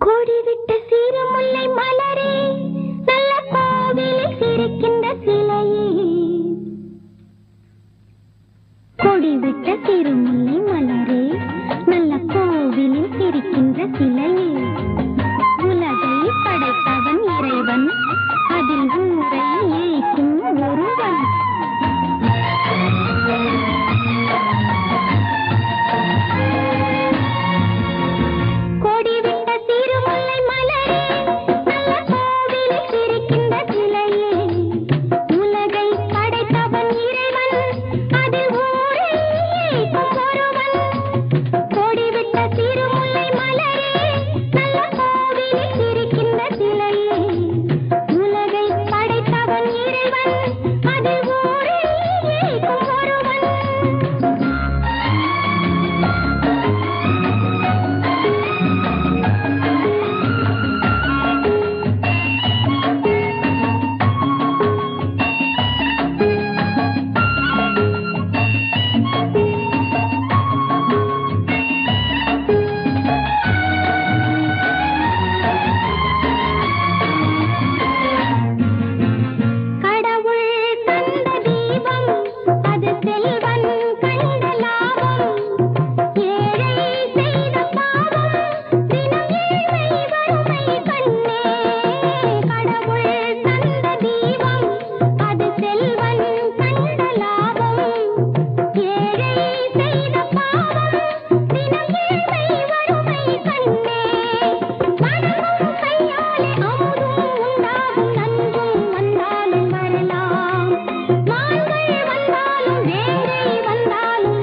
கோடிவிட்ட சீரமுல்லை மலரே. இருக்கின்ற சிலையை. வந்தாலும்